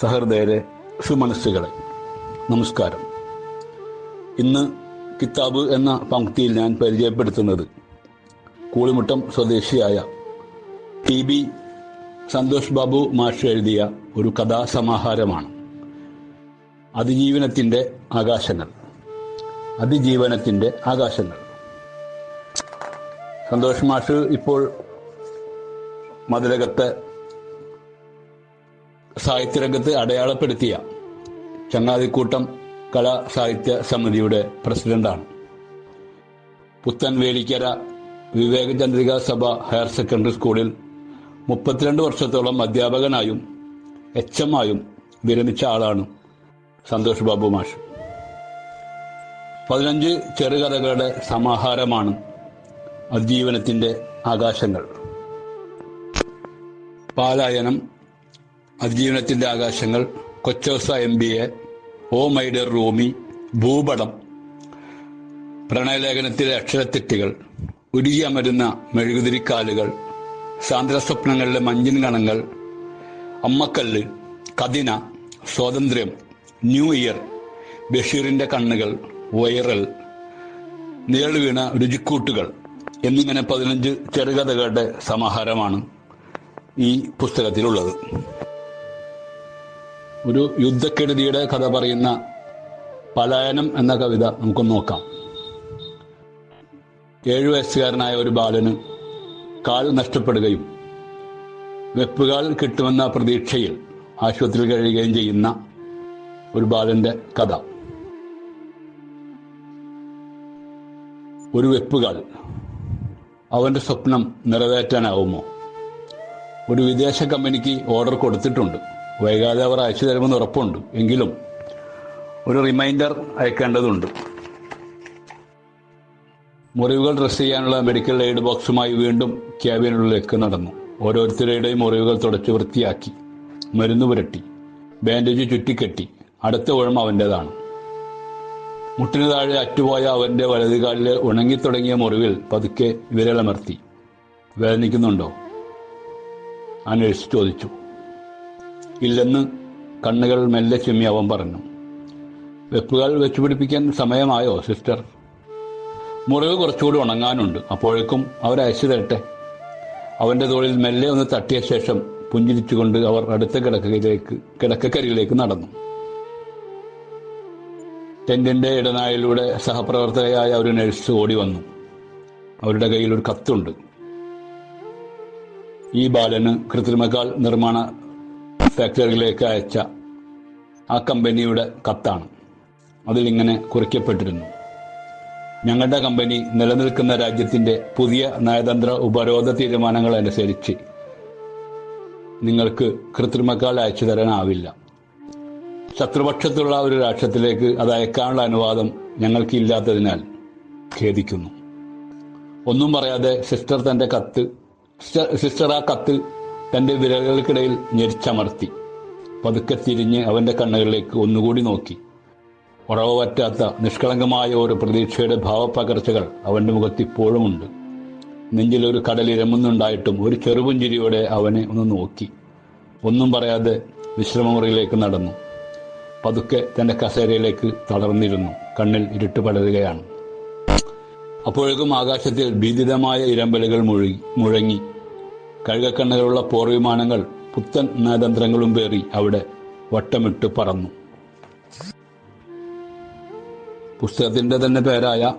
സഹൃദയരെ സുമനസ്സുകളെ നമസ്കാരം. ഇന്ന് കിതാബ് എന്ന പങ്ക്തിയിൽ ഞാൻ പരിചയപ്പെടുത്തുന്നത് കൂളിമുട്ടം സ്വദേശിയായ ടി ബി സന്തോഷ് ബാബു മാഷ് എഴുതിയ ഒരു കഥാസമാഹാരമാണ്. അതിജീവനത്തിന്റെ ആകാശങ്ങൾ. അതിജീവനത്തിന്റെ ആകാശങ്ങൾ. സന്തോഷ് മാഷ് ഇപ്പോൾ മതിലകത്ത് സാഹിത്യരംഗത്ത് അടയാളപ്പെടുത്തിയ ചങ്ങാതിക്കൂട്ടം കലാ സാഹിത്യ സമിതിയുടെ പ്രസിഡന്റാണ്. പുത്തൻവേലിക്കര വിവേകചന്ദ്രിക സഭ ഹയർ സെക്കൻഡറി സ്കൂളിൽ മുപ്പത്തിരണ്ട് വർഷത്തോളം അധ്യാപകനായും എച്ച് എം ആയും വിരമിച്ച ആളാണ് സന്തോഷ് ബാബു മാഷ്. പതിനഞ്ച് ചെറുകഥകളുടെ സമാഹാരമാണ് അതിജീവനത്തിന്റെ ആകാശങ്ങൾ. പാലായനം അതിജീവനത്തിന്റെ ആകാശങ്ങൾ കൊച്ചോസ എം ബി എ ഓ മൈഡർ റൂമി ഭൂപടം പ്രണയലേഖനത്തിലെ അക്ഷരത്തെറ്റുകൾ ഉരുകിയമരുന്ന മെഴുകുതിരിക്കാലുകൾ സാന്ദ്രസ്വപ്നങ്ങളിലെ മഞ്ഞിൻ കണങ്ങൾ അമ്മക്കല്ല് കതിന സ്വാതന്ത്ര്യം ന്യൂ ഇയർ ബഷീറിന്റെ കണ്ണുകൾ വൈറൽ നിഴൽ വീണ രുചിക്കൂട്ടുകൾ എന്നിങ്ങനെ പതിനഞ്ച് ചെറുകഥകളുടെ സമാഹാരമാണ് ഈ പുസ്തകത്തിലുള്ളത്. ഒരു യുദ്ധക്കെടുതിയുടെ കഥ പറയുന്ന പലായനം എന്ന കവിത നമുക്ക് നോക്കാം. ഏഴു വയസ്സുകാരനായ ഒരു ബാലന് കാൽ നഷ്ടപ്പെടുകയും വെപ്പുകാൽ കിട്ടുമെന്ന പ്രതീക്ഷയിൽ ആശുപത്രിയിൽ കഴിയുകയും ചെയ്യുന്ന ഒരു ബാലന്റെ കഥ. ഒരു വെപ്പുകാൽ അവന്റെ സ്വപ്നം നിറവേറ്റാനാവുമോ? ഒരു വിദേശ കമ്പനിക്ക് ഓർഡർ കൊടുത്തിട്ടുണ്ട്. വൈകാതെ അവർ അയച്ചു തരുമെന്ന് ഉറപ്പുണ്ട്. എങ്കിലും ഒരു റിമൈൻഡർ അയക്കേണ്ടതുണ്ട്. മുറിവുകൾ ഡ്രസ് ചെയ്യാനുള്ള മെഡിക്കൽ എയ്ഡ് ബോക്സുമായി വീണ്ടും ക്യാബിനുള്ളിലേക്ക് നടന്നു. ഓരോരുത്തരുടെയും മുറിവുകൾ തുടച്ച് വൃത്തിയാക്കി. മരുന്ന് പുരട്ടി. ബാൻഡേജ് ചുറ്റിക്കെട്ടി. അടുത്ത ഉഴം അവന്റെതാണ് മുട്ടിന് താഴെ അറ്റുപോയ അവന്റെ വലതുകാലിൽ ഉണങ്ങിത്തുടങ്ങിയ മുറിവിൽ പതുക്കെ വിരലമർത്തി. വേദനിക്കുന്നുണ്ടോ? ആ ചോദിച്ചു. ഇല്ലെന്ന് കണ്ണുകൾ മെല്ലെ ചിമ്മി അവൻ പറഞ്ഞു. വെപ്പുകൾ വെച്ചുപിടിപ്പിക്കാൻ സമയമായോ സിസ്റ്റർ? മുറിവ് കുറച്ചുകൂടി ഉണങ്ങാനുണ്ട്. അപ്പോഴേക്കും അവരയച്ചു തരട്ടെ. അവന്റെ തോളിൽ മെല്ലെ ഒന്ന് തട്ടിയ ശേഷം പുഞ്ചിരിച്ചുകൊണ്ട് അവർ അടുത്ത കിടക്കയിലേക്ക് കിടക്കക്കരികിലേക്ക് നടന്നു. ടെന്റിന്റെ ഇടനായിലൂടെ സഹപ്രവർത്തകയായ ഒരു നഴ്സ് ഓടി വന്നു. അവരുടെ കയ്യിൽ ഒരു കത്തുണ്ട്. ഈ ബാലന് കൃത്രിമക്കാൽ നിർമ്മാണ ഫാക്ടറികളിലേക്ക് അയച്ച ആ കമ്പനിയുടെ കത്താണ്. അതിലിങ്ങനെ കുറിക്കപ്പെട്ടിരുന്നു. ഞങ്ങളുടെ കമ്പനി നിലനിൽക്കുന്ന രാജ്യത്തിന്റെ പുതിയ നയതന്ത്ര ഉപരോധ തീരുമാനങ്ങൾ അനുസരിച്ച് നിങ്ങൾക്ക് കൃത്രിമക്കാൾ അയച്ചു തരാനാവില്ല. ശത്രുപക്ഷത്തുള്ള ഒരു രാഷ്ട്രത്തിലേക്ക് അത് അയക്കാനുള്ള അനുവാദം ഞങ്ങൾക്കില്ലാത്തതിനാൽ ഖേദിക്കുന്നു. ഒന്നും പറയാതെ സിസ്റ്റർ തന്റെ കത്ത് സിസ്റ്റർ ആ കത്ത് തന്റെ വിരലുകൾക്കിടയിൽ ഞെരിച്ചമർത്തി. പതുക്കെ തിരിഞ്ഞ് അവന്റെ കണ്ണുകളിലേക്ക് ഒന്നുകൂടി നോക്കി. ഉറവ് പറ്റാത്ത നിഷ്കളങ്കമായ ഒരു പ്രതീക്ഷയുടെ ഭാവപ്പകർച്ചകൾ അവന്റെ മുഖത്ത് ഇപ്പോഴുമുണ്ട് നെഞ്ചിലൊരു കടലിരമുന്നുണ്ടായിട്ടും ഒരു ചെറുപുഞ്ചിരിയോടെ അവനെ ഒന്ന് നോക്കി. ഒന്നും പറയാതെ വിശ്രമമുറിയിലേക്ക് നടന്നു. പതുക്കെ തന്റെ കസേരയിലേക്ക് തളർന്നിരുന്നു. കണ്ണിൽ ഇരുട്ട് പടരുകയാണ്. അപ്പോഴേക്കും ആകാശത്തിൽ ഭീതിതമായ ഇരമ്പലുകൾ മുഴുകി മുഴങ്ങി. കഴുകക്കണ്ണുകളുള്ള പോർവിമാനങ്ങൾ പുത്തൻ നയതന്ത്രങ്ങളും പേറി അവിടെ വട്ടമിട്ട് പറന്നു. പുസ്തകത്തിന്റെ തന്നെ പേരായ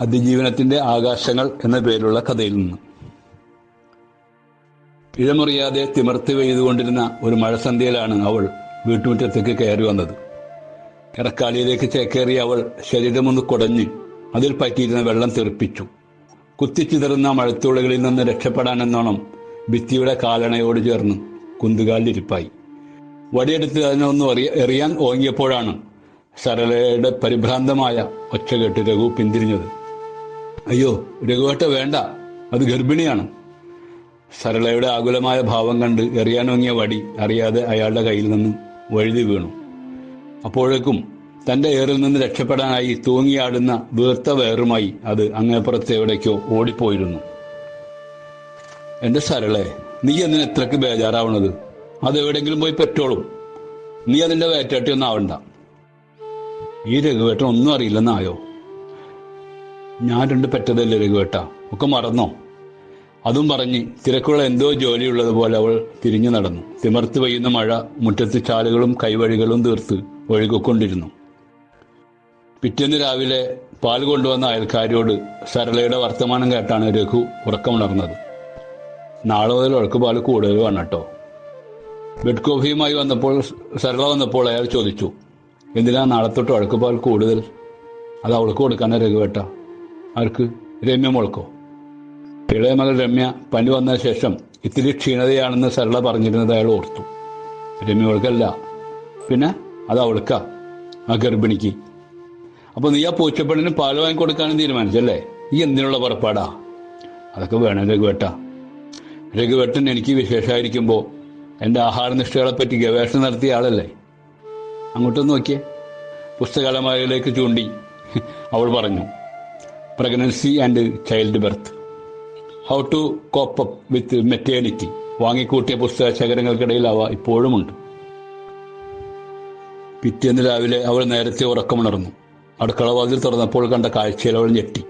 അതിജീവനത്തിന്റെ ആകാശങ്ങൾ എന്ന പേരുള്ള കഥയിൽ നിന്ന്. ഇഴമുറിയാതെ തിമർത്തി പെയ്തുകൊണ്ടിരുന്ന ഒരു മഴസന്ധ്യയിലാണ് അവൾ വീട്ടുമുറ്റത്തേക്ക് കയറി വന്നത്. ഇറക്കാലിയിലേക്ക് ചേക്കേറി അവൾ ശരീരമൊന്ന് കുടഞ്ഞ് അതിൽ പറ്റിയിരുന്ന വെള്ളം തെറിപ്പിച്ചു. കുത്തിച്ചിതറുന്ന മഴത്തുള്ളികളിൽ നിന്ന് രക്ഷപ്പെടാൻ എന്നോണം ഭിത്തിയുടെ കാലണയോട് ചേർന്ന് കുന്തുകാലിലിരിപ്പായി. വടിയെടുത്ത് അതിനൊന്ന് എറിയ എറിയാൻ ഓങ്ങിയപ്പോഴാണ് സരളയുടെ പരിഭ്രാന്തമായ ഒച്ച കേട്ട് രഘു പിന്തിരിഞ്ഞത്. അയ്യോ രഘുവേട്ട വേണ്ട. അത് ഗർഭിണിയാണ്. സരളയുടെ ആകുലമായ ഭാവം കണ്ട് എറിയാനൊങ്ങിയ വടി അറിയാതെ അയാളുടെ കയ്യിൽ നിന്ന് വഴുതി വീണു. അപ്പോഴേക്കും തന്റെ ഏറിൽ നിന്ന് രക്ഷപ്പെടാനായി തൂങ്ങിയാടുന്ന വീർത്ത വേറുമായി അത് അങ്ങേപ്പുറത്ത് എവിടേക്കോ ഓടിപ്പോയിരുന്നു. എന്റെ സരളെ നീ എന്തിന് എത്രക്ക് ബേജാറാവണത്? അത് എവിടെങ്കിലും പോയി പെറ്റോളും. നീ അതിന്റെ വേറ്റാട്ടി ഒന്നും ആവണ്ട. ഈ രഘുവേട്ടൻ ഒന്നും അറിയില്ലെന്നായോ? ഞാൻ രണ്ട് പെറ്റതല്ലേ രഘുവേട്ട ഒക്കെ മറന്നോ? അതും പറഞ്ഞ് തിരക്കുള്ള എന്തോ ജോലിയുള്ളതുപോലെ അവൾ തിരിഞ്ഞു നടന്നു. തിമർത്ത് പെയ്യുന്ന മഴ മുറ്റത്ത് ചാലുകളും കൈവഴികളും തീർത്ത് ഒഴുകിക്കൊണ്ടിരുന്നു. പിറ്റേന്ന് രാവിലെ പാൽ കൊണ്ടുവന്ന അയൽക്കാരിയോട് സരളയുടെ വർത്തമാനം കേട്ടാണ് രഘു ഉറക്കമുണർന്നത്. നാളെ മുതൽ ഉഴക്ക് പാൽ കൂടുതൽ വേണം കേട്ടോ. ബെഡ് കോഫിയുമായി വന്നപ്പോൾ സരള വന്നപ്പോൾ അയാൾ ചോദിച്ചു എന്തിനാ നാളെ തൊട്ട് ഉഴക്ക് പാൽ കൂടുതൽ? അത് അവൾക്ക് കൊടുക്കാനാ രഘുവേട്ട ആർക്ക്? രമ്യ മോൾക്കോ? ഇളയ മകൾ രമ്യ പനി വന്ന ശേഷം ഇത്തിരി ക്ഷീണതയാണെന്ന് സരള പറഞ്ഞിരുന്നത് അയാൾ ഓർത്തു. രമ്യ മുളക്കല്ല പിന്നെ അത് അവൾക്കാ ആ ഗർഭിണിക്ക്. അപ്പൊ നീ ആ പൂച്ചപ്പെണ്ണിന് പാൽ വാങ്ങി കൊടുക്കാനും തീരുമാനിച്ചല്ലേ? ഈ എന്തിനുള്ള പുറപ്പാടാ? അതൊക്കെ വേണം രഘുവേട്ട. രഘുവേട്ടൻ എനിക്ക് വിശേഷമായിരിക്കുമ്പോൾ എന്റെ ആഹാരനിഷ്ഠകളെ പറ്റി ഗവേഷണം നടത്തിയ ആളല്ലേ? അങ്ങോട്ടൊന്ന് നോക്കിയേ. പുസ്തകാലമാരിലേക്ക് ചൂണ്ടി അവൾ പറഞ്ഞു pregnancy and child birth how to cope up with maternity വാങ്ങിക്കൂട്ടിയ പുസ്തക ശേഖരങ്ങൾക്കിടയിൽ അവ ഇപ്പോഴുമുണ്ട്. പിറ്റേന്ന് രാവിലെ അവൾ നേരത്തെ ഉറക്കമുണർന്നു. അടുക്കള വാതിൽ തുറന്നപ്പോൾ കണ്ട കാഴ്ചയിൽ അവൾ ഞെട്ടി.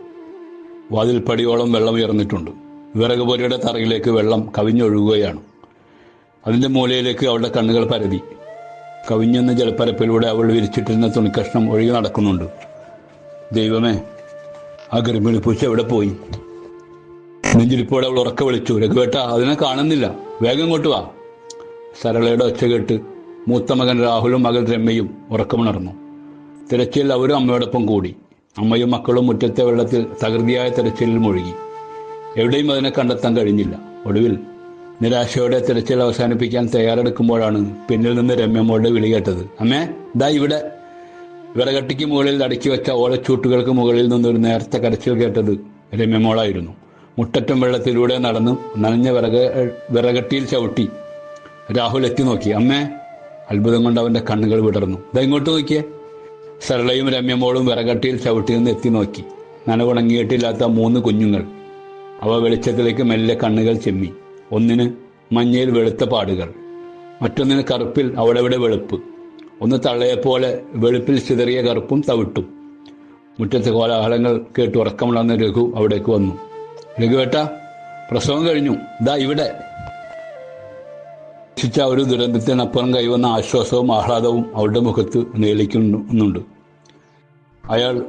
വാതിൽ പടിയോളം വെള്ളം ഉയർന്നിട്ടുണ്ട്. വിറക് പൊരിയുടെ തറയിലേക്ക് വെള്ളം കവിഞ്ഞൊഴുകുകയാണ്. അതിന്റെ മൂലയിലേക്ക് അവളുടെ കണ്ണുകൾ പരതി. കവിഞ്ഞെന്ന ജലപ്പരപ്പിലൂടെ അവൾ വിരിച്ചിട്ടിരുന്ന തുണിക്കഷ്ണം ഒഴുകി നടക്കുന്നുണ്ട്. ദൈവമേ ആ ഗർഭിണി പൂച്ച എവിടെ പോയി? നെഞ്ചിരിപ്പോടെ അവൾ ഉറക്ക വിളിച്ചു. രഘുവേട്ട അതിനെ കാണുന്നില്ല. വേഗം ഇങ്ങോട്ട് വാ. സരളയുടെ ഒച്ച കേട്ട് മൂത്ത മകൻ രാഹുലും മകൾ രമ്യയും ഉറക്കമുണർന്നു. തിരച്ചിൽ അവരും അമ്മയോടൊപ്പം കൂടി. അമ്മയും മക്കളും മുറ്റത്തെ വെള്ളത്തിൽ തകൃതിയായ തിരച്ചിലിൽ മുഴുകി. എവിടെയും അതിനെ കണ്ടെത്താൻ കഴിഞ്ഞില്ല. ഒടുവിൽ നിരാശയോടെ തിരച്ചിൽ അവസാനിപ്പിക്കാൻ തയ്യാറെടുക്കുമ്പോഴാണ് പിന്നിൽ നിന്ന് രമ്യമ്മയുടെ വിളി കേട്ടത്. അമ്മേ ദാ ഇവിടെ. വിറകട്ടിക്ക് മുകളിൽ അടുക്കി വെച്ച ഓലച്ചൂട്ടുകൾക്ക് മുകളിൽ നിന്നൊരു നേർത്ത കരച്ചിൽ കേട്ടത് രമ്യമോളായിരുന്നു. മുട്ടറ്റം വെള്ളത്തിലൂടെ നടന്നു നനഞ്ഞ വിറക വിറകട്ടിയിൽ ചവിട്ടി രാഹുൽ എത്തി നോക്കി. അമ്മേ അത്ഭുതം കൊണ്ട് അവന്റെ കണ്ണുകൾ വിടർന്നു. ദാ ഇങ്ങോട്ട് നോക്കിയേ. സരളയും രമ്യമോളും വിറകട്ടിയിൽ ചവിട്ടി നിന്ന് എത്തി നോക്കി. നനവുണങ്ങിയിട്ടില്ലാത്ത മൂന്ന് കുഞ്ഞുങ്ങൾ. അവ വെളിച്ചത്തിലേക്ക് മെല്ലെ കണ്ണുകൾ ചെമ്മി. ഒന്നിന് മഞ്ഞയിൽ വെളുത്ത പാടുകൾ. മറ്റൊന്നിന് കറുപ്പിൽ അവിടെവിടെ വെളുപ്പ്. ഒന്ന് തള്ളയെപ്പോലെ വെളുപ്പിൽ ചിതറിയ കറുപ്പും തവിട്ടും. മുറ്റത്തെ കോലാഹലങ്ങൾ കേട്ട് ഉറക്കമുള്ള രഘു അവിടേക്ക് വന്നു. രഘുവേട്ട പ്രസവം കഴിഞ്ഞു. ദാ ഇവിടെ. ശിച്ച ഒരു ദുരന്തത്തിനപ്പുറം കൈവന്ന ആശ്വാസവും ആഹ്ലാദവും അവരുടെ മുഖത്ത് നീളിക്കുന്നുണ്ട് അയാൾ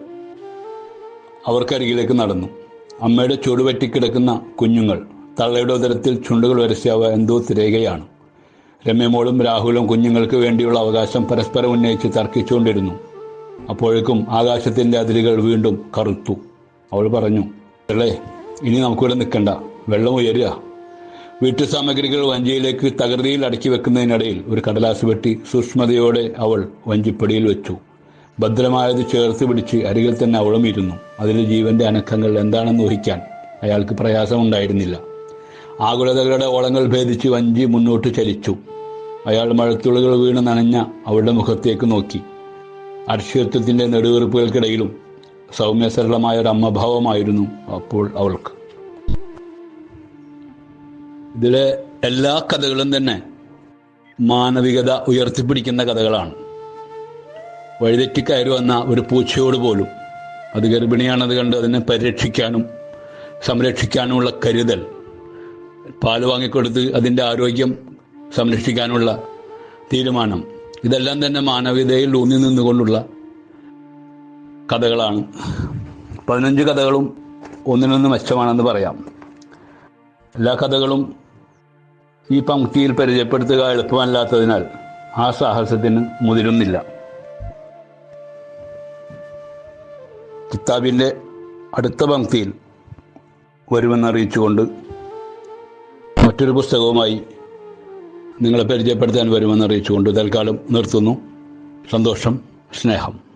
അവർക്കരികിലേക്ക് നടന്നു. അമ്മയുടെ ചൂട് കിടക്കുന്ന കുഞ്ഞുങ്ങൾ തള്ളയുടെ ഉദരത്തിൽ ചുണ്ടുകൾ വരച്ചവ എന്തോ തിരയുകയാണ് രമ്യമോളും രാഹുലും കുഞ്ഞുങ്ങൾക്ക് വേണ്ടിയുള്ള അവകാശം പരസ്പരം ഉന്നയിച്ച് തർക്കിച്ചുകൊണ്ടിരുന്നു. അപ്പോഴേക്കും ആകാശത്തിന്റെ അതിരുകൾ വീണ്ടും കറുത്തു. അവൾ പറഞ്ഞു അല്ലേ ഇനി നമുക്കിവിടെ നിൽക്കണ്ട. വെള്ളം ഉയരുക. വീട്ടു സാമഗ്രികൾ വഞ്ചിയിലേക്ക് തകൃതിയിൽ അടക്കി വെക്കുന്നതിനിടയിൽ ഒരു കടലാസ് വെട്ടി സൂക്ഷ്മതയോടെ അവൾ വഞ്ചിപ്പടിയിൽ വെച്ചു. ഭദ്രമായത് ചേർത്ത് പിടിച്ച് അരികിൽ തന്നെ അവളും ഇരുന്നു. അതിലെ ജീവന്റെ അനക്കങ്ങൾ എന്താണെന്ന് ഊഹിക്കാൻ അയാൾക്ക് പ്രയാസമുണ്ടായിരുന്നില്ല. ആകുലതകളുടെ ഓളങ്ങൾ ഭേദിച്ച് വഞ്ചി മുന്നോട്ട് ചലിച്ചു. അയാൾ മഴത്തുള്ളികൾ വീണ് നനഞ്ഞ അവളുടെ മുഖത്തേക്ക് നോക്കി. അർശ്വത്വത്തിന്റെ നെടുവീർപ്പുകൾക്കിടയിലും സൗമ്യസരളമായ ഒരു അമ്മഭാവമായിരുന്നു അപ്പോൾ അവൾക്ക്. ഇതിലെ എല്ലാ കഥകളും തന്നെ മാനവികത ഉയർത്തിപ്പിടിക്കുന്ന കഥകളാണ്. വഴിതെറ്റിക്കയറി വന്ന ഒരു പൂച്ചയോട് പോലും അത് ഗർഭിണിയാണത് കണ്ട് അതിനെ പരിരക്ഷിക്കാനും സംരക്ഷിക്കാനുമുള്ള കരുതൽ പാൽ വാങ്ങിക്കൊടുത്ത് അതിന്റെ ആരോഗ്യം സംരക്ഷിക്കാനുള്ള തീരുമാനം ഇതെല്ലാം തന്നെ മാനവികതയിൽ ഊന്നി നിന്നുകൊണ്ടുള്ള കഥകളാണ്. പതിനഞ്ച് കഥകളും ഒന്നിനൊന്ന് മെച്ചമാണെന്ന് പറയാം. എല്ലാ കഥകളും ഈ പങ്ക്തിയിൽ പരിചയപ്പെടുത്തുക എളുപ്പമല്ലാത്തതിനാൽ ആ സാഹസത്തിന് മുതിരുന്നില്ല. കിതാബിന്റെ അടുത്ത പങ്ക്തിയിൽ വരുമെന്നറിയിച്ചുകൊണ്ട് മറ്റൊരു പുസ്തകവുമായി നിങ്ങളെ പരിചയപ്പെടുത്താൻ വരുമെന്നറിയിച്ചുകൊണ്ട് തൽക്കാലം നിർത്തുന്നു. സന്തോഷം സ്നേഹം.